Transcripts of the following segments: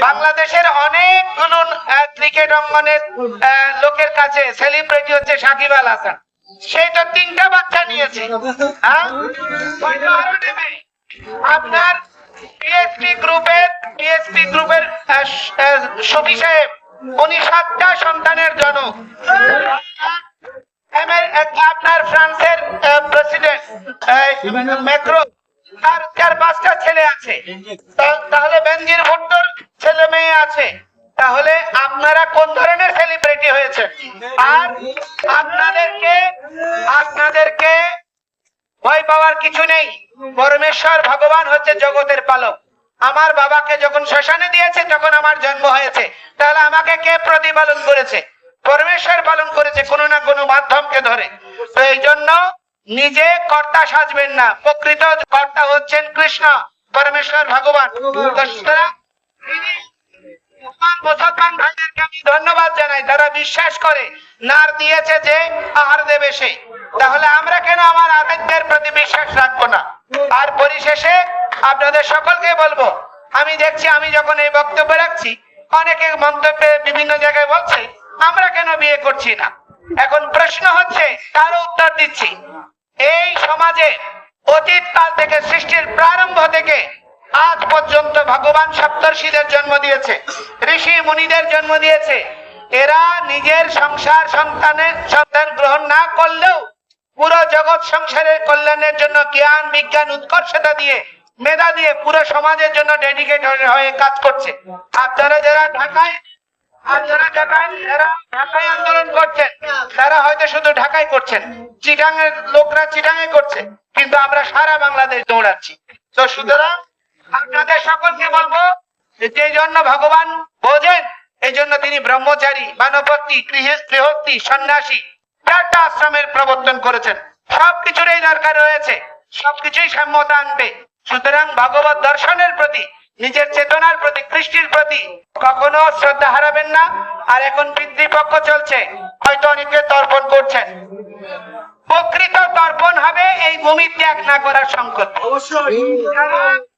বাংলাদেশের অনেকগুলো ক্রিকেট অঙ্গনের লোকের কাছে সেলিব্রিটি হচ্ছে সাকিব আল হাসান। সে তো তিনটা বাচ্চা নিয়েছে। হ্যাঁ? আপনার পিএসপি গ্রুপের পিএসপি গ্রুপের সফি সাহেব উনি সাতটা সন্তানের জনক। আপনার ফ্রান্সের প্রেসিডেন্ট ম্যাক্রো তার চার পাঁচটা ছেলে আছে। তাহলে বেনজির ভুট্টোর ছেলে মেয়ে আছে, তাহলে আপনারা কোন ধরনের সেলিব্রিটি হয়েছে আর আপনাদেরকে আপনাদেরকে ভয় পাওয়ার কিছু নেই। পরমেশ্বর ভগবান হচ্ছে জগতের পালক। আমার বাবাকে যখন শ্মশানে দিয়েছে, তখন আমার জন্ম হয়েছে। তাহলে আমাকে কে প্রতিপালন করেছে? পরমেশ্বর পালন করেছে কোনো না কোনো মাধ্যমকে ধরে। তো এই জন্য নিজে কর্তা সাজবেন না। প্রকৃত কর্তা হচ্ছেন কৃষ্ণ, পরমেশ্বর ভগবান। আমি দেখছি, আমি যখন এই বক্তব্য রাখছি, অনেকে মন্তব্যে বিভিন্ন জায়গায় বলছে, আমরা কেন বিয়ে করছি না? এখন প্রশ্ন হচ্ছে তার উত্তর দিচ্ছি? এই সমাজে অতীত কাল থেকে সৃষ্টির প্রারম্ভ থেকে আজ পর্যন্ত ভগবান সপ্তর্ষিদের জন্ম দিয়েছে, ঋষি মুনিদের জন্ম দিয়েছে। এরা নিজের সংসার সন্তানের, সন্তান গ্রহণ না করলেও পুরো জগৎ সংসারের কল্যাণের জন্য জ্ঞান, বিজ্ঞান, উৎকর্ষতা দিয়ে, মেধা দিয়ে পুরো সমাজের জন্য ডেডিকেট হয়ে কাজ করছে। আপনারা যারা ঢাকায় ঢাকায় আন্দোলন করছেন, তারা হয়তো শুধু ঢাকায় করছেন আমরা সারা বাংলাদেশ দৌড়াচ্ছি। তো সুতরাং আপনাদের সকলকে বলব যে জন্য ভগবান বোঝেন এই জন্য তিনি ব্রহ্মচারী গৃহ- গৃহস্থী সন্ন্যাসী চারটা আশ্রমের প্রবর্তন করেছেন। সবকিছুরই দরকার রয়েছে সবকিছুই সাম্যতা আনবে। সুতরাং ভগবত দর্শনের প্রতি নিজের চেতনার প্রতি কৃষ্টির প্রতি কখনো শ্রদ্ধা হারাবেন না। আর এখন পিতৃপক্ষ চলছে হয়তো অনেকে তর্পণ করছেন। প্রকৃত তর্পণ হবে এই ভূমি ত্যাগ না করার যারা- যারা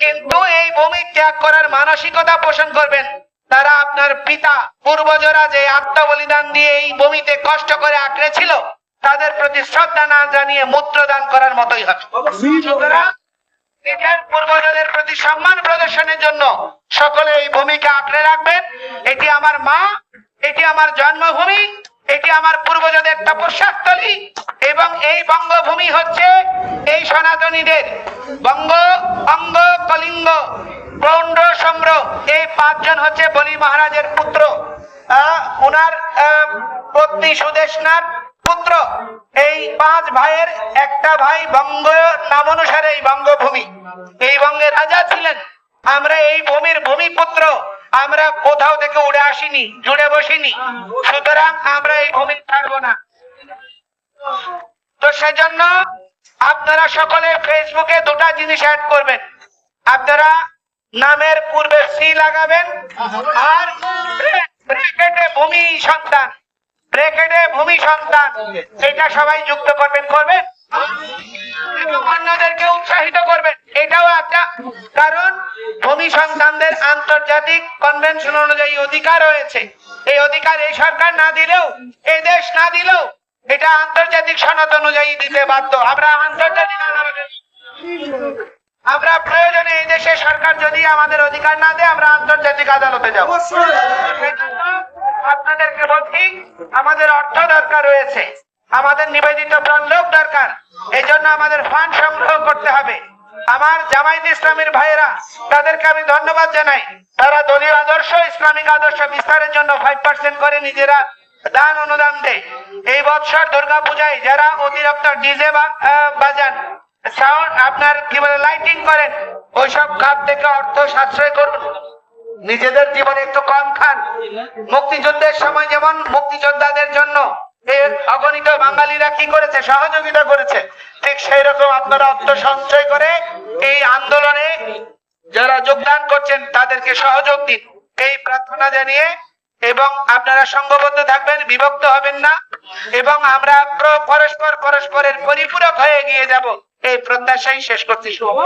কিন্তু এই ভূমি ত্যাগ করার মানসিকতা পোষণ করবেন। তারা আপনার পিতা, পূর্বজরা যে আত্মবলিদান দিয়ে এই ভূমিতে কষ্ট করে আঁকড়ে ছিল, তাদের প্রতি শ্রদ্ধা না জানিয়ে মূত্র করার মতোই হবে। পূর্বজদের প্রতি সম্মান প্রদর্শনের জন্য সকলে এই ভূমিকা আঁকড়ে রাখবেন। এটি আমার মা, এটি আমার জন্মভূমি এটি আমার পূর্বজদের তপস্যাস্থলী এবং এই বঙ্গভূমি হচ্ছে এই সনাতনীদের বঙ্গ, অঙ্গ, কলিঙ্গ পৌণ্ড সম্র। এই পাঁচজন হচ্ছে বলি মহারাজের পুত্র। ওনার পত্নী সুদেশনার পুত্র। এই পাঁচ ভাইয়ের একটা ভাই বঙ্গ নাম অনুসারে এই বঙ্গভূমি। এই বঙ্গের রাজা ছিলেন। আমরা এই ভূমির ভূমিপুত্র। আমরা কোথাও থেকে উড়ে আসিনি, জুড়ে বসিনি। সুতরাং আমরা এই ভূমি ছাড়বো না। তো সেজন্য আপনারা সকলে ফেসবুকে দুটা জিনিস অ্যাড করবেন। আপনারা নামের পূর্বে সি লাগাবেন আর ব্র্যাকেটে ভূমি সন্তান। ব্র্যাকেটে ভূমি সন্তান। এটা সবাই যুক্ত করবেন করবেন? অন্যদেরকে উৎসাহিত করবেন। এটাও একটা কারণ। ভূমি সন্তানদের আন্তর্জাতিক কনভেনশন অনুযায়ী অধিকার রয়েছে। এই অধিকার এই সরকার না দিলেও এই দেশ না দিলেও এটা আন্তর্জাতিক সনদ অনুযায়ী দিতে বাধ্য। আমরা আন্তর্জাতিক আমরা প্রয়োজনে এই দেশের সরকার যদি আমাদের অধিকার না দেয় আমরা আন্তর্জাতিক আদালতে যাব। আপনাদেরকে বলছি আমাদের অর্থ দরকার রয়েছে। আমাদের নিবেদিত প্রাণ লোক দরকার। এই জন্য আমাদের ফান্ড সংগ্রহ করতে হবে। আমার জামায়াত ইসলামের ভাইয়েরা, তাদেরকে আমি ধন্যবাদ জানাই। তারা দলীয় আদর্শ, ইসলামিক আদর্শ বিস্তারের জন্য ফাইভ পার্সেন্ট করে নিজেরা দান অনুদান দেয়। এই বৎসর দুর্গা পূজায় যারা অতিরিক্ত ডিজে বাজান সাউন্ড আপনার কি বলে লাইটিং করেন, ওইসব খাত থেকে অর্থ সাশ্রয় করুন। নিজেদের জীবনে একটু কম খান। মুক্তিযুদ্ধের সময় যেমন মুক্তিযোদ্ধাদের জন্য অগণিত বাঙালিরা কি করেছে, সহযোগিতা করেছে, ঠিক সেই রকম আপনারা অর্থ সঞ্চয় করে এই আন্দোলনে যারা যোগদান করছেন, তাদেরকে সহযোগ দিন। এই প্রার্থনা জানিয়ে এবং আপনারা সংঘবদ্ধ থাকবেন, বিভক্ত হবেন না এবং আমরা পরস্পর পরস্পরের পরিপূরক হয়ে এগিয়ে যাব। এই প্রত্যাশাই শেষ করছি। শুভ